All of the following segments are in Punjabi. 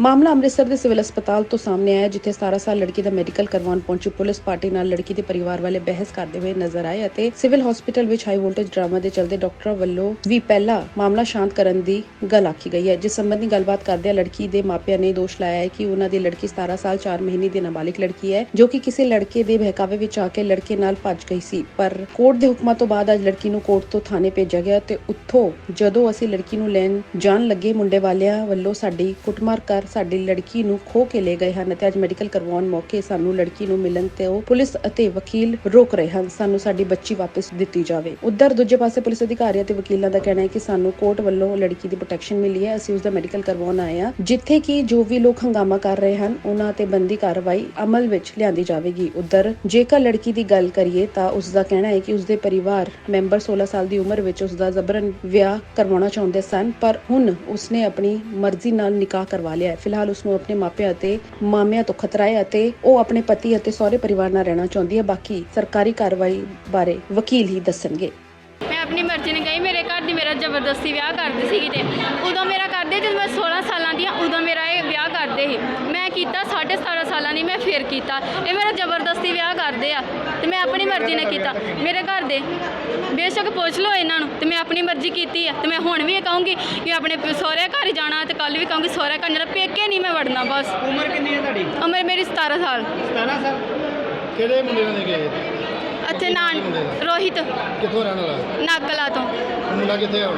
ਮਾਮਲਾ ਅੰਮ੍ਰਿਤਸਰ ਦੇ ਸਿਵਲ ਹਸਪਤਾਲ ਤੋਂ ਸਾਹਮਣੇ ਆਇਆ ਜਿੱਥੇ 17 ਸਾਲ ਲੜਕੀ ਦਾ ਮੈਡੀਕਲ ਕਰਵਾਉਣ ਪਹੁੰਚੀ ਪੁਲਿਸ ਪਾਰਟੀ ਨਾਲ ਲੜਕੀ ਦੇ ਪਰਿਵਾਰ ਵਾਲੇ ਬਹਿਸ ਕਰਦੇ ਹੋਏ ਨਜ਼ਰ ਆਏ ਅਤੇ ਸਿਵਲ ਹਸਪਤਾਲ ਵਿੱਚ ਹਾਈ ਵੋਲਟੇਜ ਡਰਾਮਾ ਦੇ ਚਲਦੇ ਡਾਕਟਰਾਂ ਵੱਲੋਂ ਵੀ ਪਹਿਲਾ ਮਾਮਲਾ ਸ਼ਾਂਤ ਕਰਨ ਦੀ ਗੱਲ ਆਖੀ ਗਈ ਹੈ। ਜਿਸ ਸੰਬੰਧੀ ਗੱਲਬਾਤ ਕਰਦਿਆਂ ਲੜਕੀ ਦੇ ਮਾਪਿਆਂ ਨੇ ਦੋਸ਼ ਲਾਇਆ ਹੈ ਕਿ ਉਹਨਾਂ ਦੀ ਲੜਕੀ 17 ਸਾਲ 4 ਮਹੀਨੇ ਦੀ ਨਾਬਾਲਿਗ ਲੜਕੀ ਹੈ, ਜੋ ਕਿ ਕਿਸੇ ਲੜਕੇ ਦੇ ਬਹਿਕਾਵੇ ਵਿੱਚ ਆ ਕੇ ਲੜਕੇ ਨਾਲ ਭੱਜ ਗਈ ਸੀ। ਪਰ ਕੋਰਟ ਦੇ ਹੁਕਮਾਂ ਤੋਂ ਬਾਅਦ ਅੱਜ ਲੜਕੀ ਨੂੰ ਕੋਰਟ ਤੋਂ ਥਾਣੇ ਭੇਜਿਆ ਗਿਆ ਤੇ ਉੱਥੋਂ ਜਦੋਂ ਅਸੀਂ ਲੜਕੀ ਨੂੰ ਲੈਣ ਜਾਣ ਲੱਗੇ, ਮੁੰਡੇ ਵਾਲਿਆਂ ਵੱਲੋਂ ਸਾਡੀ ਕੁੱਟਮਾਰ ਕਰ ਸਾਡੀ ਲੜਕੀ ਨੂੰ ਖੋ ਕੇ ਲੈ ਗਏ ਹਨ ਤੇ ਅੱਜ ਮੈਡੀਕਲ ਕਰਵਾਉਣ ਮੌਕੇ ਸਾਨੂੰ ਲੜਕੀ ਨੂੰ ਮਿਲਣ ਤੇ ਉਹ ਪੁਲਿਸ ਅਤੇ ਵਕੀਲ ਰੋਕ ਰਹੇ ਹਨ। ਸਾਨੂੰ ਸਾਡੀ ਬੱਚੀ ਵਾਪਸ ਦਿੱਤੀ ਜਾਵੇ। ਉਧਰ ਦੂਜੇ ਪਾਸੇ ਪੁਲਿਸ ਅਧਿਕਾਰੀਆਂ ਤੇ ਵਕੀਲਾਂ ਦਾ ਕਹਿਣਾ ਹੈ ਕਿ ਸਾਨੂੰ ਕੋਰਟ ਵੱਲੋਂ ਲੜਕੀ ਦੀ ਪ੍ਰੋਟੈਕਸ਼ਨ ਮਿਲੀ ਹੈ। ਅਸੀਂ ਉਸ ਦਾ ਮੈਡੀਕਲ ਕਰਵਾਉਣ ਆਏ ਹਾਂ। ਜਿੱਥੇ ਕਿ ਜੋ ਵੀ ਲੋਕ ਹੰਗਾਮਾ ਕਰ ਰਹੇ ਹਨ, ਉਹਨਾਂ ਤੇ ਬੰਦੀ ਕਾਰਵਾਈ ਅਮਲ ਵਿੱਚ ਲਿਆਂਦੀ ਜਾਵੇਗੀ। ਉਧਰ ਜੇਕਰ ਲੜਕੀ ਦੀ ਗੱਲ ਕਰੀਏ ਤਾਂ ਉਸ ਦਾ ਕਹਿਣਾ ਹੈ ਕਿ ਉਸ ਦੇ ਪਰਿਵਾਰ ਮੈਂਬਰ 16 ਸਾਲ ਦੀ ਉਮਰ ਵਿੱਚ ਉਸ ਦਾ ਜ਼ਬਰਨ ਵਿਆਹ ਕਰਵਾਉਣਾ ਚਾਹੁੰਦੇ ਸਨ, ਪਰ ਹੁਣ ਉਸਨੇ ਆਪਣੀ ਮਰਜ਼ੀ ਨਾਲ ਨਿਕਾਹ ਕਰਵਾ ਲਿਆ ਹੈ। ਫਿਲਹਾਲ ਉਸ ਨੂੰ ਆਪਣੇ ਮਾਪਿਆਂ ਅਤੇ ਮਾਮਿਆਂ ਤੋਂ ਖਤਰਾ ਹੈ ਅਤੇ ਉਹ ਆਪਣੇ ਪਤੀ ਅਤੇ ਸਹੁਰੇ ਪਰਿਵਾਰ ਨਾਲ ਰਹਿਣਾ ਚਾਹੁੰਦੀ ਹੈ। ਬਾਕੀ ਸਰਕਾਰੀ ਕਾਰਵਾਈ ਬਾਰੇ ਵਕੀਲ ਹੀ ਦੱਸਣਗੇ। ਮੈਂ ਆਪਣੀ ਮਰਜ਼ੀ ਨਾਲ ਗਈ। ਮੇਰੇ ਘਰ ਦੀ ਮੇਰਾ ਜ਼ਬਰਦਸਤੀ ਵਿਆਹ ਕਰਦੇ ਸੀ ਤੇ ਉਦੋਂ ਮੇਰਾ ਕਰਦੇ, ਜਦੋਂ ਮੈਂ 16 ਸਾਲਾਂ ਦੀ ਹਾਂ ਉਦੋਂ ਮੇਰਾ ਇਹ ਵਿਆਹ ਕਰਦੇ ਸੀ। ਕੀਤਾ 17.5 ਸਾਲਾਂ ਦੀ ਮੈਂ ਫੇਰ ਕੀਤਾ। ਇਹ ਮੇਰਾ ਜ਼ਬਰਦਸਤੀ ਵਿਆਹ ਕਰਦੇ ਆ ਤੇ ਮੈਂ ਆਪਣੀ ਮਰਜ਼ੀ ਨਾਲ ਕੀਤਾ। ਮੇਰੇ ਘਰ ਦੇ ਬੇਸ਼ੱਕ ਪੁੱਛ ਲਓ ਇਹਨਾਂ ਨੂੰ ਤੇ ਮੈਂ ਆਪਣੀ ਮਰਜ਼ੀ ਕੀਤੀ ਆ। ਤੇ ਮੈਂ ਹੁਣ ਵੀ ਇਹ ਕਹੂੰਗੀ ਕਿ ਆਪਣੇ ਸਹੁਰੇ ਘਰ ਜਾਣਾ ਤੇ ਕੱਲ ਵੀ ਕਹੂੰਗੀ ਸਹੁਰੇ ਘਰ ਜਾਣਾ ਪੇਕੇ ਨਹੀਂ ਮੈਂ ਵੜਨਾ ਬਸ। ਉਮਰ ਕਿੰਨੀ ਹੈ ਤੁਹਾਡੀ? ਉਮਰ ਮੇਰੀ 17 ਸਾਲ। 17 ਸਾਲ? ਕਿਹੜੇ ਮੁੰਡੇ ਨਾਲ ਗਏ? ਇੱਥੇ ਨਾਨ ਰੋਹਿਤ। ਕਿੱਥੋਂ ਰਹਿਣ ਵਾਲਾ? ਨਾਗਲਾ ਤੋਂ। ਮੁੰਡਾ ਕਿੱਥੇ ਆ ਹੁਣ?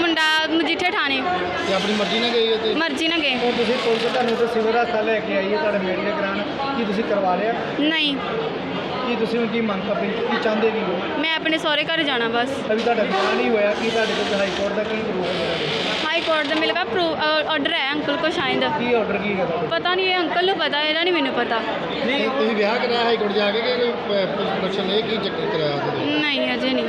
ਮੁੰਡਾ ਮਜੀਠੇ ਠਾਣੇ ਤੇ ਆਪਣੀ ਮਰਜ਼ੀ ਨਾਲ ਗਈ ਹੈ ਤੇ? ਮਰਜ਼ੀ ਨਾਲ ਗਏ। ਤੁਸੀਂ ਪੁਲਿਸ ਤੁਹਾਨੂੰ ਤੇ ਸਿਵਲ ਹਸਪਤਾਲ ਲੈ ਕੇ ਆਈ ਹੈ ਤੁਹਾਡੇ ਮੇਡੀਕਲ ਕਰਾਉਣ ਕੀ ਤੁਸੀਂ ਕਰਵਾ ਲਿਆ? ਨਹੀਂ। ਕੀ ਤੁਸੀਂ ਹੁਣ ਕੀ ਮੰਗ ਕਰਦੇ ਕੀ ਚਾਹੁੰਦੇ ਕੀ ਹੋ? ਮੈਂ ਆਪਣੇ ਸਹੁਰੇ ਘਰ ਜਾਣਾ ਬਸ। ਅਭੀ ਤੁਹਾਡਾ ਵਿਆਹ ਨਹੀਂ ਹੋਇਆ ਕੀ ਤੁਹਾਡੇ ਕੋਲ ਹਾਈ ਕੋਰਟ ਦਾ ਕੀ ਪ੍ਰੂਫ ਹੈ ਕੋਰਟ ਦਾ ਮੇਰੇ ਕੋਲ ਆਰਡਰ ਹੈ ਅੰਕਲ ਕੋ ਸ਼ਾਇਦ। ਕੀ ਆਰਡਰ ਕੀ ਹੈ ਤੁਹਾਡਾ ਪਤਾ ਨਹੀਂ ਇਹ ਅੰਕਲ ਨੂੰ ਪਤਾ ਇਹਦਾ ਨਹੀਂ ਮੈਨੂੰ ਪਤਾ। ਨਹੀਂ ਤੁਸੀਂ ਵਿਆਹ ਕਰਾਇਆ ਹਾਈ ਕੋਰਟ ਜਾ ਕੇ ਕਿ ਕੋਈ ਇਹ ਕੀ ਚੱਕਰ ਕਰਾਇਆ ਤੁਸੀਂ ਨਹੀਂ ਅਜੇ ਨਹੀਂ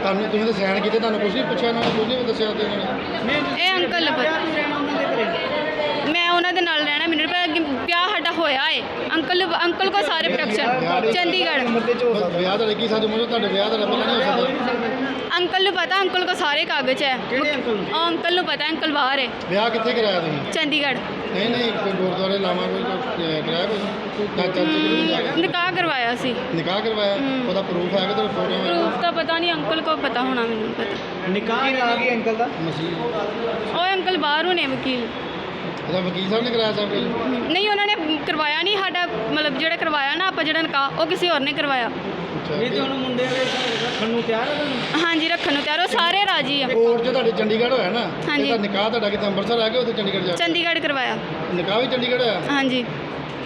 ਤੁਹਾਨੂੰ ਤੁਸੀਂ ਤਾਂ ਸਾਈਨ ਕੀਤੇ ਤੁਹਾਨੂੰ ਕੁਝ ਨਹੀਂ ਪੁੱਛਿਆ ਨੇ ਕੁਝ ਨਹੀਂ ਦੱਸਿਆ ਤੇ ਇਹਨਾਂ ਨੇ ਇਹ ਅੰਕਲ ਨੂੰ ਪਤਾ। ਮੈਂ ਉਹਨਾਂ ਦੇ ਨਾਲ ਰਹਿਣਾ ਮੈਨੂੰ ਨੀ ਪਤਾ ਕਿ ਵਿਆਹ ਸਾਡਾ ਹੋਇਆ ਏ। ਅੰਕਲ ਨੂੰ- ਅੰਕਲ ਕੋ ਸਾਰੇ ਪ੍ਰੋਡਕਸ਼ਨ ਚੰਡੀਗੜ੍ਹ। ਹੋ ਵਿਆਹ ਦਾ ਕੀ ਸਾਡੀ ਉਮਰ ਤੁਹਾਡੇ ਵਿਆਹ ਦਾ ਨਹੀਂ ਹੋ ਸਕਦਾ। ਅੰਕਲ ਨੂੰ ਪਤਾ ਅੰਕਲ ਕੋ ਸਾਰੇ ਕਾਗਜ਼ ਹੈ ਕਿਹੜੇ ਅੰਕਲ ਨੂੰ? ਉਹ ਅੰਕਲ ਨੂੰ ਪਤਾ ਅੰਕਲ ਬਾਹਰ ਹੈ ਵਿਆਹ ਕਿੱਥੇ ਕਰਾਇਆ ਤੁਸੀਂ? ਚੰਡੀਗੜ੍ਹ। ਨਹੀਂ ਨਹੀਂ ਕੋਈ ਗੁਰਦੁਆਰੇ ਲਾਵਾਂ ਕੋਈ ਕਰਾਇਆ ਕੋਈ? ਨਿਕਾਹ ਕਰਵਾਇਆ ਸੀ। ਨਿਕਾਹ ਕਰਵਾਇਆ? ਹੂੰ। ਉਹਦਾ ਪ੍ਰੂਫ ਹੈ ਕਿ ਤੁਹਾਡੇ ਫੋਟੋ ਪ੍ਰੂਫ ਤਾਂ ਪਤਾ ਨਹੀਂ ਅੰਕਲ ਕੋ ਪਤਾ ਹੋਣਾ ਮੈਨੂੰ ਪਤਾ। ਨਿਕਾਹ ਨਾ ਕੀ ਅੰਕਲ ਦਾ? ਮਸੀਹ। ਉਹ ਅੰਕਲ ਬਾਹਰੋਂ ਨੇ ਵਕੀਲ। ਉਹਦਾ ਵਕੀਲ ਸਾਹਿਬ ਨੇ ਕਰਾਇਆ ਸਭ ਕੁਝ ਨਹੀਂ, ਉਹਨਾਂ ਨੇ ਕਰਵਾਇਆ ਨਹੀਂ, ਸਾਡਾ ਮਤਲਬ ਜਿਹੜਾ ਕਰਵਾਇਆ ਨਾ ਆਪਾਂ ਜਿਹੜਾ ਨਿਕਾਹ, ਉਹ ਕਿਸੇ ਹੋਰ ਨੇ ਕਰਵਾਇਆ। ਨਹੀਂ ਤੇ ਹੁਣ ਮੁੰਡੇ ਵਾਲੇ ਰੱਖਣ ਨੂੰ ਤਿਆਰ ਹੈ ਤੁਹਾਨੂੰ? ਹਾਂਜੀ ਰੱਖਣ ਨੂੰ ਤਿਆਰ ਉਹ ਸਾਰੇ ਰਾਜੀ ਆ। ਕੋਰਟ ਜੋ ਤੁਹਾਡੇ ਚੰਡੀਗੜ੍ਹ ਹੋਇਆ ਨਾ ਹਾਂਜੀ। ਇਹਦਾ ਨਿਕਾਹ ਤੁਹਾਡਾ ਕਿਤੇ ਅੰਮ੍ਰਿਤਸਰ ਆ ਗਿਆ ਉੱਥੇ ਚੰਡੀਗੜ੍ਹ ਜਾ ਕੇ? ਚੰਡੀਗੜ੍ਹ ਕਰਵਾਇਆ। ਨਿਕਾਹ ਵੀ ਚੰਡੀਗੜ੍ਹ ਹੋਇਆ? ਹਾਂਜੀ।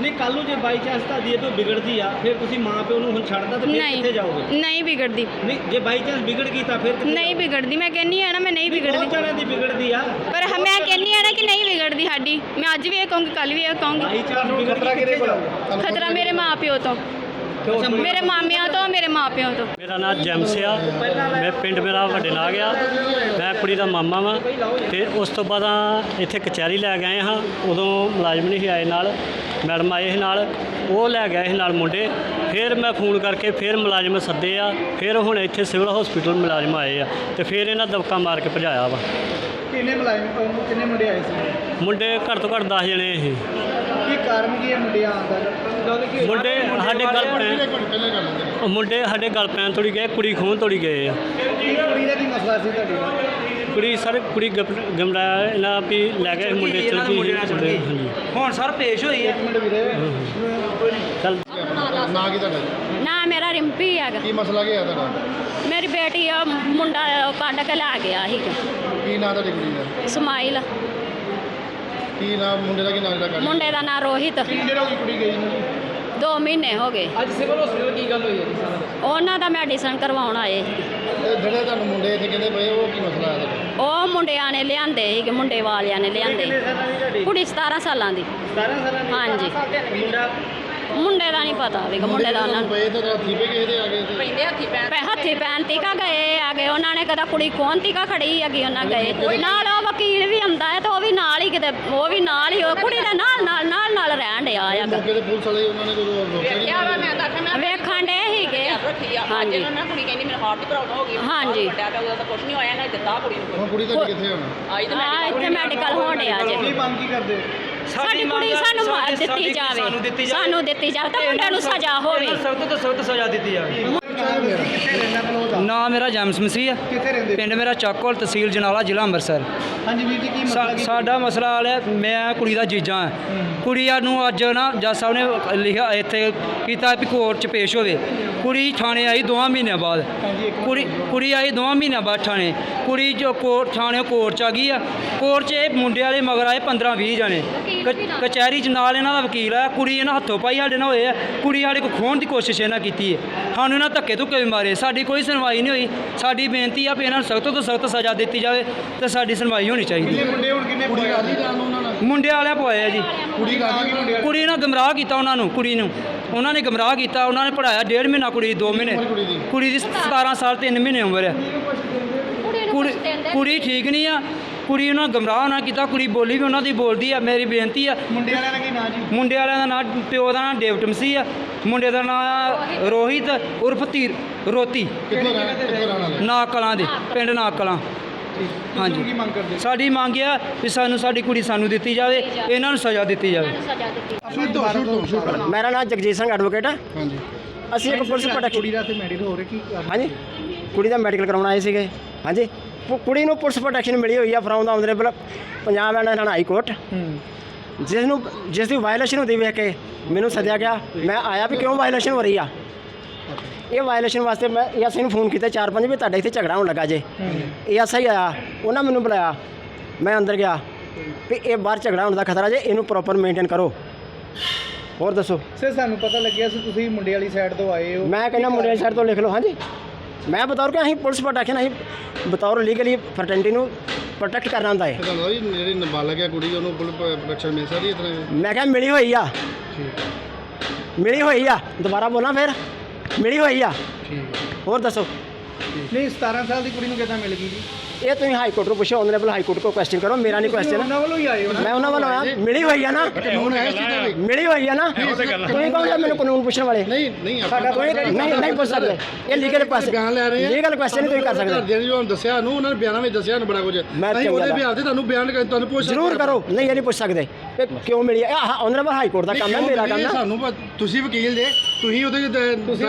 ਨਹੀਂ ਕੱਲ ਨੂੰ ਜੇ ਬਾਈ ਚਾਂਸ ਤੁਹਾਡੀ ਇਹ ਤੋਂ ਵਿਗੜਦੀ ਆ ਫਿਰ ਤੁਸੀਂ ਮਾਂ ਪਿਓ ਨੂੰ ਹੁਣ ਛੱਡਦਾ ਤੇ ਫਿਰ ਕਿੱਥੇ ਜਾਓਗੇ? ਨਹੀਂ ਨਹੀਂ ਵਿਗੜਦੀ। ਨਹੀਂ ਜੇ ਬਾਈ ਚਾਂਸ ਵਿਗੜ ਗਈ ਤਾਂ ਫਿਰ ਕਿੱਥੇ ਨਹੀਂ ਵਿਗੜਦੀ ਮੈਂ ਕਹਿੰਨੀ ਆ ਨਾ ਮੈਂ ਨਹੀਂ ਬਹੁਤ ਵਿਗੜਦੀ। ਜਣਿਆਂ ਦੀ ਵਿਗੜਦੀ ਆ। ਪਰ ਹ- ਮੈਂ ਕਹਿੰਨੀ ਆ ਨਾ ਕਿ ਨਹੀਂ ਵਿਗੜਦੀ ਸਾਡੀ। ਮੈਂ ਅੱਜ ਵੀ ਇਹ ਕਹੂੰਗੀ ਕੱਲ ਵੀ ਇਹ ਕਹੂੰਗੀ। ਬਾਈ ਚਾਂਸ ਵਿਗੜ ਖਤਰਾ ਗਈ ਕਿਹਦੇ ਕਿੱਥੇ ਕੋਲ? ਜਾਓਗੇ ਤੁਹਾਨੂੰ ਖਤਰਾ ਮੇਰੇ ਮਾਪਿਓ ਤੋਂ। ਮੇਰੇ ਮਾਮਿਆਂ ਤੋਂ ਮੇਰੇ ਮਾਪਿਆਂ ਤੋਂ? ਮੇਰਾ ਨਾਮ ਜੈਮਸ ਆ ਮੈਂ ਪਿੰਡ ਮੇਰਾ ਵੱਡੇ ਨਾਗ ਆ ਮੈਂ ਕੁੜੀ ਦਾ ਮਾਮਾ ਵਾਂ। ਤੇ ਉਸ ਤੋਂ ਬਾਅਦ ਇੱਥੇ ਕਚਹਿਰੀ ਲੈ ਗਏ ਹਾਂ। ਉਦੋਂ ਮੁਲਾਜ਼ਮ ਨਹੀਂ ਸੀ ਆਏ ਨਾਲ। ਮੈਡਮ ਆਏ ਸੀ ਨਾਲ। ਉਹ ਲੈ ਗਏ ਸੀ ਨਾਲ ਮੁੰਡੇ। ਫਿਰ ਮੈਂ ਫੋਨ ਕਰਕੇ ਫਿਰ ਮੁਲਾਜ਼ਮ ਸੱਦੇ ਆ। ਫਿਰ ਹੁਣ ਇੱਥੇ ਸਿਵਲ ਹਸਪੀਟਲ ਮੁਲਾਜ਼ਮ ਆਏ ਆ। ਤੇ ਫਿਰ ਇਹਨਾਂ ਦਬਕਾ ਮਾਰ ਕੇ ਭਜਾਇਆ ਵਾ। ਕਿੰਨੇ ਮੁਲਾਜ਼ਮ ਕਿੰਨੇ ਮੁੰਡੇ ਆਏ ਸੀ? ਮੁੰਡੇ ਘੱਟ ਤੋਂ ਘੱਟ 10 ਜਣੇ ਕੀ ਕਾਰਨ ਕੀ ਹੈ ਮੁੰਡੇ ਆਉਣ ਦਾ? ਗੱਲ ਕੀ ਮੁੰਡੇ ਸਾਡੇ ਗੱਲ ਪੈਣ ਮੁੰਡੇ ਸਾਡੇ ਗੱਲ ਪੈਣ ਤੋੜੀ ਗਏ ਕੁੜੀ ਖੂਨ ਤੋੜੀ ਗਏ ਆ। ਕੁੜੀ ਦਾ ਕੀ ਮਸਲਾ ਸੀ ਤੁਹਾਡੇ ਨਾਲ? ਕੁੜੀ ਸਰ ਕੁੜੀ ਗਮੜਾ ਇਹਨਾਂ ਵੀ ਲੈ ਗਏ ਮੁੰਡੇ ਚਲ ਗਈ ਹਾਂਜੀ। ਹੁਣ ਸਰ ਪੇਸ਼ ਹੋਈ ਇੱਕ ਮਿੰਟ ਵੀਰੇ। ਚੱਲ। ਨਾ ਕੀ ਤੁਹਾਡਾ ਨਾ ਮੇਰਾ ਰਿੰਪੀ ਹੈਗਾ। ਕੀ ਮਸਲਾ ਕੀ ਹੈ ਤੁਹਾਡਾ? ਮੇਰੀ ਬੇਟੀ ਆ ਮੁੰਡਾ ਕੱਢ ਕੇ ਲੈ ਗਿਆ ਸੀ। ਕੀ ਨਾਂ ਤੁਹਾਡੀ ਕੁੜੀ ਦਾ? ਸਮਾਈਲ। ਕੀ ਨਾਮ ਮੁੰਡੇ ਦਾ ਕੀ ਨਾਂ ਜਿਹੜਾ ਕੱਢ ਮੁੰਡੇ ਦਾ ਨਾਂ ਰੋਹਿਤ। ਕਿੰਨੀ ਹੋ ਗਈ ਕੁੜੀ ਗਈ ਨੂੰ 2 ਮਹੀਨੇ ਹੋ ਗਏ। ਅੱਜ ਸਿਵਲ ਹਸਪੀਟਲ ਕੀ ਗੱਲ ਹੋਈ ਹੈ ਜੀ ਸਾਰਾ ਉਹਨਾਂ ਦਾ ਮੈਡੀਸਨ ਕਰਵਾਉਣ ਆਏ ਸੀ। ਇਹ ਜਿਹੜੇ ਤੁਹਾਨੂੰ ਮੁੰਡੇ ਇੱਥੇ ਕਹਿੰਦੇ ਪਏ ਉਹ ਕੀ ਮਸਲਾ ਹੈ? ਉਹ ਮੁੰਡਿਆਂ ਨੇ ਲਿਆਂਦੇ ਸੀਗੇ ਮੁੰਡੇ ਵਾਲਿਆਂ ਨੇ ਲਿਆਂਦੇ। ਸਾਲਾਂ ਦੀ ਤੁਹਾਡੀ? ਕੁੜੀ 17 ਸਾਲਾਂ ਦੀ। 17 ਸਾਲਾਂ ਦੀ? ਹਾਂਜੀ। ਮੁੰਡਾ? ਮੁੰਡੇ ਦਾ ਨਹੀਂ ਪਤਾ ਵੀ ਮੁੰਡੇ ਦਾ ਉਹਨਾਂ ਨੂੰ ਪਏ ਤਾਂ ਰਾਤੀ ਪਏ ਕਿਸੇ ਦੇ ਆ ਗਏ ਤੇ? ਪੈ ਹੱਥੀ ਪੈਣ ਤੀਕਾ ਗਏ ਆਗੇ ਉਹਨਾਂ ਨੇ ਕਦਾ ਕੁੜੀ ਕੋਣ ਤੀਕਾ ਖੜੀ ਹੈਗੀ ਉਹਨਾਂ ਗਏ। ਨਾਲ ਉਹ ਵਕੀਲ ਵੀ ਆਉਂਦਾ ਹੈ ਤੇ ਉਹ ਵੀ ਨਾਲ ਹੀ ਕਿਤੇ ਉਹ ਵੀ ਨਾਲ ਹੀ ਉਹ ਕੁੜੀ ਦੇ ਨਾਲ ਨਾਲ ਨਾਲ ਨਾਲ ਰਹਿਣ ਡਿਆ ਹੈਗਾ ਮੌਕੇ ਤੇ ਪੁਲਿਸ ਵਾਲੇ ਉਹਨਾਂ ਨੇ ਕੋਈ ਰੋਕਿਆ ਨਹੀਂ ਯਾਰ ਮੈਂ ਤਾਂ ਆਖਿਆ ਮੈਂ ਵੇਖਣ ਡੇ ਹੀਗੇ ਰੱਖੀ ਆ। ਹਾਂਜੀ। ਮੈਂ ਕੁੜੀ ਕਹਿੰਦੀ ਮੈਨੂੰ ਹਾਰਟ ਦੀ ਪ੍ਰੋਬਲਮ ਹੋ ਗਈ ਹਾਂਜੀ। ਵੱਡਿਆ ਪਿਆ ਉਹਦਾ ਤਾਂ ਕੁਝ ਨਹੀਂ ਹੋਇਆ ਨਾ ਦਿੱਤਾ ਕੁੜੀ ਨੂੰ ਹੁਣ ਕੁੜੀ ਤੁਹਾਡੀ ਕਿੱਥੇ ਹੋਣਾ? ਆਈ ਤਾਂ ਆ ਇੱਥੇ ਮੈਡੀਕਲ ਹੋਣ ਡਿਆ ਜੇ। ਕੀ ਮੰਗ ਕੀ ਕਰਦੇ? ਸਾਡੀ ਕੁੜੀ ਸਾਨੂੰ ਮਾਰ ਦਿੱਤੀ ਜਾਵੇ। ਸਾਨੂੰ ਦਿੱਤੀ ਜਾਵੇ। ਤਾਂ ਮੁੰਡਿਆਂ ਨੂੰ ਸਜ਼ਾ ਹੋਵੇ। ਸਖਤ ਤੋਂ ਸਖਤ ਸਜ਼ਾ ਦਿੱਤੀ ਜਾਵੇ। ਨਾਮ ਮੇਰਾ ਜੈਮਸ ਮਸੀਹ ਆ। ਕਿੱਥੇ ਰਹਿੰਦੇ? ਪਿੰਡ ਮੇਰਾ ਚੱਕੋਲ ਤਹਿਸੀਲ ਜਨਾਲਾ ਜ਼ਿਲ੍ਹਾ ਅੰਮ੍ਰਿਤਸਰ। ਹਾਂਜੀ ਵੀਰ ਜੀ ਕੀ ਸਾ- ਮਸਲਾ ਕੀ ਸਾਡਾ ਮਸਲਾ ਹਾਲ ਹੈ ਮੈਂ ਕੁੜੀ ਦਾ ਜੀਜਾ ਹਾਂ। ਕੁੜੀਆਂ ਨੂੰ ਅੱਜ ਨਾ ਜੱਜ ਸਾਹਿਬ ਨੇ ਲਿਖਿਆ ਇੱਥੇ ਕੀਤਾ ਵੀ ਕੋਰਟ 'ਚ ਪੇਸ਼ ਹੋਵੇ। ਕੁੜੀ ਥਾਣੇ ਆਈ ਦੋਵਾਂ ਮਹੀਨਿਆਂ ਬਾਅਦ। ਕੁੜੀ ਕੁੜੀ ਆਈ ਦੋਵਾਂ ਮਹੀਨਿਆਂ ਬਾਅਦ ਥਾਣੇ। ਕੁੜੀ ਜੋ ਕੋਰਟ ਥਾਣੇ ਕੋਰਟ 'ਚ ਆ ਗਈ ਆ। ਕੋਰਟ 'ਚ ਇਹ ਮੁੰਡੇ ਵਾਲੇ ਮਗਰ ਆਏ 15 20 ਜਣੇ। ਕ- ਕਚਹਿਰੀ 'ਚ ਨਾਲ ਇਹਨਾਂ ਦਾ ਵਕੀਲ ਆ ਕੁੜੀ ਇਹਨਾਂ ਹੱਥੋਂ ਪਾਈ ਸਾਡੇ ਨਾਲ ਹੋਏ ਆ। ਕੁੜੀ ਸਾਡੇ ਕੋਲ ਖੋਹਣ ਦੀ ਕੋਸ਼ਿਸ਼ ਇਹਨਾਂ ਕੀਤੀ ਹੈ ਸਾਨੂੰ ਇਹਨਾਂ ਧੱਕੇ ਧੁੱਕੇ ਵੀ ਮਾਰੇ। ਸਾਡੀ ਕੋਈ ਸੁਣਵਾਈ ਨਹੀਂ ਹੋਈ। ਸਾਡੀ ਬੇਨਤੀ ਆ ਵੀ ਇਹਨਾਂ ਨੂੰ ਸਖਤ ਤੋਂ ਸਖਤ ਸਜ਼ਾ ਦਿੱਤੀ ਜਾਵੇ ਤੇ ਸਾਡੀ ਸੁਣਵਾਈ ਹੋਣੀ ਚਾਹੀਦੀ ਹੈ ਮੁੰਡੇ ਹੁਣ ਕਿੰਨੇ ਕੁੜੀ ਰਾਜੀ ਜਾਣ ਨੂੰ ਉਹਨਾਂ ਨਾਲ? ਮੁੰਡੇ ਵਾਲਿਆਂ ਪਵਾਏ ਆ ਜੀ। ਕੁੜੀ ਰਾਜੀ ਮੁੰਡੇ ਕੁੜੀ ਨਾਲ ਗਮਰਾਹ ਕੀਤਾ ਉਹਨਾਂ ਨੂੰ ਕੁੜੀ ਨੂੰ। ਉਹਨਾਂ ਨੇ ਗਮਰਾਹ ਕੀਤਾ ਉਹਨਾਂ ਨੇ ਪੜਾਇਆ ਡੇਢ ਮਹੀਨਾ ਕੁੜੀ 2 ਮਹੀਨੇ। ਕੁੜੀ ਦੀ? ਕੁੜੀ ਦੀ 17 ਸਾਲ 3 ਮਹੀਨੇ ਉਮਰ ਹੈ ਕੁੜੀ ਕੁੜੀ ਠੀਕ ਨਹੀਂ ਆ। ਕੁੜੀ ਉਹਨਾਂ ਗਮਰਾਹ ਨਾ ਕੀਤਾ ਕੁੜੀ ਬੋਲੀ ਵੀ ਉਹਨਾਂ ਦੀ ਬੋਲਦੀ ਆ ਮੇਰੀ ਬੇਨਤੀ ਆ। ਮੁੰਡੇ ਵਾਲਿਆਂ ਦਾ ਕੀ ਨਾਂ ਜੀ? ਮੁੰਡੇ ਵਾਲਿਆਂ ਦਾ ਨਾਂ ਪਿਓ ਦਾ ਨਾਂ ਡੇਵਿਡ ਮਸੀਹ ਆ ਮੁੰਡੇ ਦਾ ਨਾਂ ਰੋਹਿਤ ਉਰਫ ਧੀਰ ਰੋਤੀ। ਕਿੱਥੋਂ ਰਹਿਣ ਕਿੱਥੋਂ ਰਹਿਣ ਵਾਲੇ? ਨਾਗ ਕਲਾਂ ਦੇ ਪਿੰਡ ਨਾਗ ਕਲਾਂ ਹਾਂਜੀ। ਕੀ ਮੰਗ ਕਰਦੇ? ਸਾਡੀ ਮੰਗ ਆ ਵੀ ਸਾਨੂੰ ਸਾਡੀ ਕੁੜੀ ਸਾਨੂੰ ਦਿੱਤੀ ਜਾਵੇ ਇਹਨਾਂ ਨੂੰ ਸਜ਼ਾ ਦਿੱਤੀ ਜਾਵੇ। ਸਜ਼ਾ ਦਿੱਤੀ ਸ਼ੁੱਧ ਹੋ ਸ਼ੁੱਧ ਹੋ ਸ਼ੁੱਧ ਹੋ। ਮੇਰਾ ਨਾਮ ਜਗਜੀਤ ਸਿੰਘ ਐਡਵੋਕੇਟ ਹੈ ਹਾਂਜੀ। ਅਸੀਂ ਇੱਕ ਪੁਲਿਸ ਪ੍ਰੋਟੈਕਸ਼ਨ ਕੁੜੀ ਦਾ ਤੇ ਮੈਰਿਡ ਹੋ ਰਿਹਾ ਕੀ? ਹਾਂਜੀ। ਕੁੜੀ ਦਾ ਮੈਡੀਕਲ ਕਰਾਉਣ ਆਏ ਸੀਗੇ। ਹਾਂਜੀ। ਕੁੜੀ ਨੂੰ ਪੁਲਿਸ ਪ੍ਰੋਟੈਕਸ਼ਨ ਮਿਲੀ ਹੋਈ ਆ from the honourable Punjab and Haryana high court. ਜਿਸ ਨੂੰ ਜਿਸ ਦੀ ਵਾਇਲੇਸ਼ਨ ਹੁੰਦੀ ਵੇਖ ਕੇ ਮੈਨੂੰ ਸੱਦਿਆ ਗਿਆ ਮੈਂ ਆਇਆ ਵੀ ਕਿਉਂ ਵਾਇਲੇਸ਼ਨ ਹੋ ਰਹੀ ਆ? ਇਹ ਵਾਇਲੇਸ਼ਨ ਵਾਸਤੇ ਮੈਂ ਏਐਸਆਈ ਨੂੰ ਫੋਨ ਕੀਤਾ ਚਾਰ ਪੰਜ ਵੀ ਤੁਹਾਡੇ ਇੱਥੇ ਝਗੜਾ ਹੋਣ ਲੱਗਾ ਜੇ। ਏਐਸਆਈ ਆਇਆ ਉਹਨਾਂ ਮੈਨੂੰ ਬੁਲਾਇਆ ਮੈਂ ਅੰਦਰ ਗਿਆ ਵੀ ਇਹ ਬਾਹਰ ਝਗੜਾ ਹੋਣ ਦਾ ਖਤਰਾ ਜੇ ਇਹਨੂੰ ਪ੍ਰੋਪਰ ਮੇਨਟੇਨ ਕਰੋ। ਹੋਰ ਦੱਸੋ? ਸਰ ਸਾਨੂੰ ਪਤਾ ਲੱਗਿਆ ਸੀ ਤੁਸੀਂ ਮੁੰਡੇ ਵਾਲੀ ਸਾਈਡ ਤੋਂ ਆਏ ਹੋ। ਮੈਂ ਕਹਿੰਦਾ ਮੁੰਡੇ ਸਾਈਡ ਤੋਂ ਲਿਖ ਲਓ ਹਾਂਜੀ। ਮੈਂ ਬਤੌਰ ਕਿ ਅਸੀਂ ਪੁਲਿਸ ਪ੍ਰੋਟੈਕਸ਼ਨ ਅਸੀਂ ਬਤੌਰ ਲੀਗਲੀ ਫਰਟੈਂਟੀ ਨੂੰ ਪ੍ਰੋਟੈਕਟ ਕਰਨਾ ਹੁੰਦਾ ਹੈ। ਇਹ ਤੁਹਾਨੂੰ ਪਤਾ ਜੀ ਜਿਹੜੀ ਨਾਬਾਲਗ ਹੈ ਕੁੜੀ ਉਹਨੂੰ ਪੁਲਿਸ ਪ੍ਰੋਟੈਕਸ਼ਨ ਮਿਲ ਸਕਦੀ ਹੈ ਇਸ ਤਰ੍ਹਾਂ? ਮੈਂ ਕਿਹਾ ਮਿਲੀ ਹੋਈ ਆ। ਮਿਲੀ ਹੋਈ ਆ। ਦੁਬਾਰਾ ਬੋਲਾਂ ਫਿਰ। ਮਿਲੀ ਹੋਈ ਆ। ਹੋਰ ਦੱਸੋ। ਨਹੀਂ 17 ਸਾਲ ਦੀ ਕੁੜੀ ਨੂੰ ਕਿੱਦਾਂ ਮਿਲ ਗਈ ਜੀ? ਇਹ ਤੁਸੀਂ ਹਾਈ ਕੋਰਟ ਨੂੰ ਪੁੱਛੋ ਆਨਰੇਬਲ ਹਾਈ ਕੋਰਟ ਕੋ ਕੁਐਸਚਨ ਕਰੋ ਮੇਰਾ ਨਹੀਂ ਕੁਐਸਚਨ ਉਹਨਾਂ ਵੱਲੋਂ ਹੀ ਆਏ ਹੋ ਮੈਂ ਉਹਨਾਂ ਵੱਲੋਂ ਆਇਆ ਮਿਲੀ ਹੋਈ ਆ ਨਾ। ਕਾਨੂੰਨ ਹੈ ਇਸ ਚੀਜ਼ ਦਾ ਵੀ। ਮਿਲੀ ਹੋਈ ਆ ਨਾ। ਤੁਸੀਂ ਕਹੋਗੇ ਮੈਨੂੰ ਕਾਨੂੰਨ ਪੁੱਛਣ ਵਾਲੇ। ਨਹੀਂ ਨਹੀਂ ਆਪਾਂ ਕੋਈ ਨਹੀਂ ਨਹੀਂ ਪੁੱਛ ਸਕਦੇ। ਇਹ ਲੀਗਲ ਕੁਐਸਚਨ ਬਿਆਨ ਲੈ ਰਹੇ ਆ ਲੀਗਲ ਕੁਐਸਚਨ ਨਹੀਂ ਤੁਸੀਂ ਕਰ ਸਕਦੇ। ਘਰਦਿਆਂ ਨੇ ਜੋ ਦੱਸਿਆ ਨੂੰ ਉਹਨਾਂ ਨੇ ਬਿਆਨਾਂ ਵਿੱਚ ਦੱਸਿਆ ਨੂੰ ਬੜਾ ਕੁਝ। ਮੈਂ ਅਸੀਂ ਉਹਦੇ ਬਿਆਨ ਤੇ ਤੁਹਾਨੂੰ ਬਿਆਨ ਕਰ- ਤੁਹਾਨੂੰ ਪੁੱਛ ਜ਼ਰੂਰ ਕਰੋ। ਨਹੀਂ ਇਹ ਨਹੀਂ ਪੁੱਛ ਸਕਦੇ। ਕਿਉਂ ਮਿਲੀ? ਆ ਆਨਰੇਬਲ ਹਾਈ ਕੋਰਟ ਦਾ ਕੰਮ ਹੈ ਮੇਰਾ ਕੰਮ ਹੈ। ਸਾਨੂੰ ਪ- ਤੁਸੀਂ ਵਕੀਲ ਜੇ ਤੁਸੀਂ ਉਹਦੇ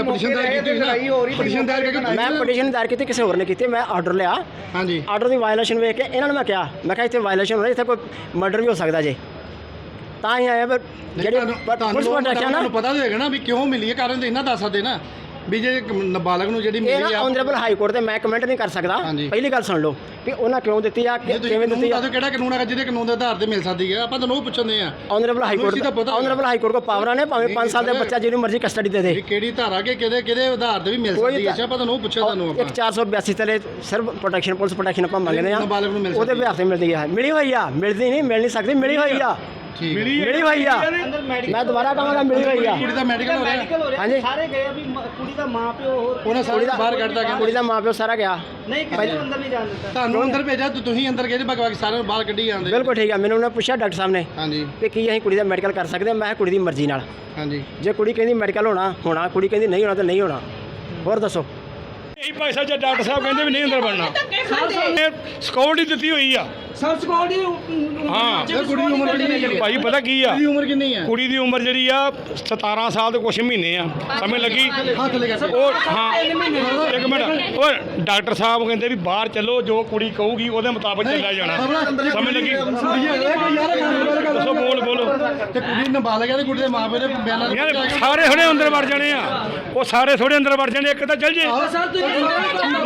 ਪਟੀਸ਼ਨ ਦਾਇਰ ਕੀਤੀ ਲੜਾਈ ਹੋ ਰਹੀ ਪਟੀਸ਼ਨ ਦਾਇਰ ਕਰਕੇ ਮੈਂ ਪਟੀਸ਼ਨ ਦਾਇਰ ਕੀਤੀ ਕਿਸੇ ਹੋਰ ਨੇ ਕੀਤੀ ਮੈਂ ਆਰਡਰ ਲਿਆ। ਹਾਂਜੀ। ਆਰਡਰ ਦੀ ਵਾਇਲੇਸ਼ਨ ਵੇਖ ਕੇ ਇਹਨਾਂ ਨੂੰ ਮੈਂ ਕਿਹਾ ਮੈਂ ਕਿਹਾ ਇੱਥੇ ਵਾਇਲੇਸ਼ਨ ਹੋ ਰਹੀ ਇੱਥੇ ਕੋਈ ਮਰਡਰ ਵੀ ਹੋ ਸਕਦਾ ਜੇ। ਤਾਂ ਹੀ ਆਇਆ ਪਰ ਜਿਹੜੇ ਤੁਹਾਨੂੰ ਪੁਲਿਸ ਪ੍ਰੋਟੈਕਸ਼ਨ ਨਾ। ਤੁਹਾਨੂੰ ਪਤਾ ਤਾਂ ਹੋਏਗਾ ਨਾ ਵੀ ਕਿਉਂ ਮਿਲੀ ਹੈ ਕਾਰਨ ਤਾਂ ਇਹਨਾਂ ਦੱਸ ਸਕਦੇ ਨਾ। ਵੀ ਜੇ ਇੱਕ ਨਾਬਾਲਗ ਨੂੰ ਜਿਹੜੀ ਇਹ ਮਿਲੀ ਨਾ ਆ ਆਨਰੇਬਲ ਹਾਈ ਕੋਰਟ ਤੇ ਮੈਂ ਕਮੈਂਟ ਨਹੀਂ ਕਰ ਸਕਦਾ। ਹਾਂਜੀ। ਪਹਿਲੀ ਗੱਲ ਸੁਣ ਲਓ ਵੀ ਉਹਨਾਂ ਕਿਉਂ ਦਿੱਤੀ ਆ ਜੇ ਕਿ- ਤੁਸੀਂ ਕਿਵੇਂ ਕਾਨੂੰਨ ਦਿੱਤੀ ਆ? ਦੱਸੋ ਕਿਹੜਾ ਕਾਨੂੰਨ ਹੈਗਾ ਜਿਹਦੇ ਕਾਨੂੰਨ ਦੇ ਆਧਾਰ ਤੇ ਮਿਲ ਸਕਦੀ ਹੈ ਆਪਾਂ ਤੁਹਾਨੂੰ ਉਹ ਪੁੱਛਦੇ ਆ। ਆਨਰੇਬਲ ਹਾਈ ਦਾ ਕੋਰਟ ਪਤਾ। ਆਨਰੇਬਲ ਹਾਈ ਕੋਰਟ ਕੋ ਪਾਵਰਾਂ ਨੇ ਭਾਵੇਂ ਨਹੀਂ, 5 ਸਾਲ ਦੇ। ਬੱਚਾ ਜਿਹਨੂੰ ਮਰਜ਼ੀ ਕਸਟਡੀ ਦੇ ਦੇ। ਵੀ ਕਿਹੜੀ ਧਾਰਾ ਕੇ ਕਿਹਦੇ ਕਿਹਦੇ ਆਧਾਰ ਤੇ ਵੀ ਮਿਲ ਕੋਈ ਸਕਦੀ ਹੈ ਤਾਂ- ਆਪਾਂ ਤੁਹਾਨੂੰ ਉਹ ਪੁੱਛਿਆ ਤੁਹਾਨੂੰ ਆਪਾਂ। ਇੱਕ 482 ਤਲੇ ਸਿਰਫ ਪ੍ਰੋਟੈਕਸ਼ਨ ਪੁਲਿਸ ਪ੍ਰੋਟੈਕਸ਼ਨ ਆਪਾਂ ਮੰਗਦੇ ਆ। ਨਾਬਾਲਗ ਨੂੰ ਮਿਲ ਉਹਦੇ ਸਕਦੀ ਹੈ। ਬਿਹਾਰ ਤੇ ਮਿਲਦੀ ਹੈ ਮਿਲੀ ਹੋਈ ਆ? ਮਿਲਦੀ ਨਹੀਂ ਮਿਲ ਨਹੀਂ ਸਕਦੀ ਮਿਲੀ ਹੋਈ ਆ। ਠੀਕ ਹੈ। ਮਿਲੀ ਹੋਈ ਆ। ਮੈਂ ਦੁਬਾਰਾ ਕਹਾਂਗਾ ਮਿਲੀ ਹੋਈ ਆ। ਕੁੜੀ ਦਾ ਮੈਡੀਕਲ ਹੋ ਰਿਹਾ। ਮੈਡੀਕਲ ਹੋ ਰਿਹਾ। ਹਾਂਜੀ। ਸਾਰੇ ਗਏ ਆ ਵੀ ਮ- ਕੁੜੀ ਦਾ ਮਾਂ ਪਿਓ ਹੋਰ ਉਹਨਾਂ ਸਾਰੇ ਬਾਹਰ ਕੱਢਦਾ ਕੁੜੀ ਕਹਿੰਦੇ। ਦਾ ਮਾਪਿਓ ਸਾਰਾ ਗਿਆ। ਨਹੀਂ ਕਿਸੇ ਨੂੰ ਅੰਦਰ ਨਹੀਂ ਜਾਣ ਦਿੱਤਾ। ਤੁਹਾਨੂੰ ਅੰਦਰ ਭੇਜਿਆ? ਤੇ ਤੁਸੀਂ ਅੰਦਰ ਗਏ ਤੇ ਬਾਕੀ ਸਾਰਿਆਂ ਨੂੰ ਬਾਹਰ ਕੱਢੀ ਜਾਂਦੇ। ਬਿਲਕੁਲ ਠੀਕ ਆ। ਮੈਨੂੰ ਉਹਨੇ ਪੁੱਛਿਆ ਡਾਕਟਰ ਸਾਹਿਬ ਨੇ ਹਾਂਜੀ। ਕਿ ਕੀ ਅਸੀਂ ਕੁੜੀ ਦਾ ਮੈਡੀਕਲ ਕਰ ਸਕਦੇ ਹਾਂ ਮੈਂ ਕਿਹਾ ਕੁੜੀ ਦੀ ਮਰਜ਼ੀ ਨਾਲ। ਹਾਂਜੀ। ਜੇ ਕੁੜੀ ਕਹਿੰਦੀ ਮੈਡੀਕਲ ਹੋਣਾ ਹੋਣਾ। ਕੁੜੀ ਕਹਿੰਦੀ ਨਹੀਂ ਹੋਣਾ ਤਾਂ ਨਹੀਂ ਹੋਣਾ। ਹੋਰ ਦੱਸੋ। ਇਹੀ ਭਾਈ ਸਾਹਿਬ ਜੇ ਡਾਕਟਰ ਸਾਹਿਬ ਕਹਿੰਦੇ ਵੀ ਨਹੀਂ ਅੰਦਰ ਵੜਨਾ ਇਹ ਸਿਕਿਉਰਿਟੀ ਦਿੱਤੀ ਹੋਈ ਆ। ਸਰ ਸਕਿਉਰਟੀ ਹਾਂ ਇਹ ਕੁੜੀ ਦੀ ਉਮਰ ਕਿੰਨੀ ਹੈ ਭਾਈ ਪਤਾ ਕੀ ਆ? ਕੁੜੀ ਦੀ ਉਮਰ ਕਿੰਨੀ ਹੈ ਕੁੜੀ ਦੀ ਉਮਰ ਜਿਹੜੀ ਆ 17 ਸਾਲ ਤੇ ਕੁਛ ਮਹੀਨੇ ਆ। ਸਮਝ ਲੱਗੀ। ਹੱਥ ਲੈ ਕੇ ਉਹ ਹਾਂ। ਇੱਕ ਮਿੰਟ। ਉਹ ਡਾਕਟਰ ਸਾਹਿਬ ਕਹਿੰਦੇ ਵੀ ਬਾਹਰ ਚੱਲੋ ਜੋ ਕੁੜੀ ਕਹੂਗੀ ਉਹਦੇ ਮੁਤਾਬਕ ਚੱਲਿਆ ਜਾਣਾ। ਸਮਝ ਲੱਗੀ। ਦੱਸੋ ਬੋਲ ਬੋਲੋ। ਤੇ ਕੁੜੀ ਨਾਬਾਲਗ ਹੈ ਤੇ ਕੁੜੀ ਦੇ ਮਾਪੇ ਦੇ ਬਿਆਨਾਂ ਸਾਰੇ ਥੋੜੇ ਅੰਦਰ ਵੜ ਜਾਣੇ ਆ। ਉਹ ਸਾਰੇ ਥੋੜੇ ਅੰਦਰ ਵੜ ਜਾਣੇ ਇੱਕ ਤਾਂ ਚੱਲ ਜੇ।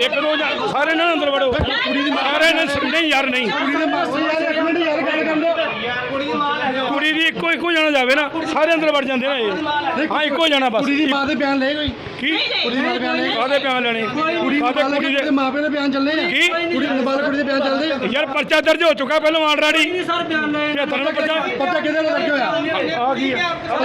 ਇੱਕ ਦੋ ਸਾਰੇ ਨਾ ਅੰਦਰ ਵੜੋ। ਕੁੜੀ ਦੀ ਸਾਰੇ ਨੇ ਨਹੀਂ ਯਾਰ ਨਹੀਂ। ਦੇ ਯਾਰ ਇੱਕ ਮਿੰਟ ਯਾਰ ਗੱਲ ਕਰਨ ਦਿਓ ਕੁੜੀ ਦੀ ਇੱਕੋ ਇੱਕੋ ਜਾਣਾ ਜਾਵੇ ਨਾ ਸਾਰੇ ਅੰਦਰ ਵੜ ਜਾਂਦੇ ਨਾ ਇਹ। ਹਾਂ ਇੱਕੋ ਜਾਣਾ ਬਸ। ਕੁੜੀ ਦੀ ਮਾਂ ਦੇ ਬਿਆਨ ਲਏ ਕੋਈ? ਕੀ? ਕੁੜੀ ਦੀ ਦੇ ਬਿਆਨ ਲਏ ਕਾਹਦੇ ਪਿਆਰ ਲੈਣੇ? ਕੁੜੀ ਦੇ ਦੇ ਮਾਪੇ ਦੇ ਬਿਆਨ ਚੱਲਦੇ ਆ ਕੀ? ਕੁੜੀ ਨਾਬਾਲਗ ਕੁੜੀ ਦੇ ਬਿਆਨ ਚੱਲਦੇ? ਯਾਰ ਪਰਚਾ ਦਰਜ ਹੋ ਚੁੱਕਾ ਪਹਿਲਾਂ ਆਲਰੇਡੀ ਸਰ ਬਿਆਨ ਲੈ ਪਰਚਾ ਪਤਾ ਕਿਹਦੇ ਨਾਲ ਲੱਗਿਆ ਹੋਇਆ? ਆ ਗਈ ਆ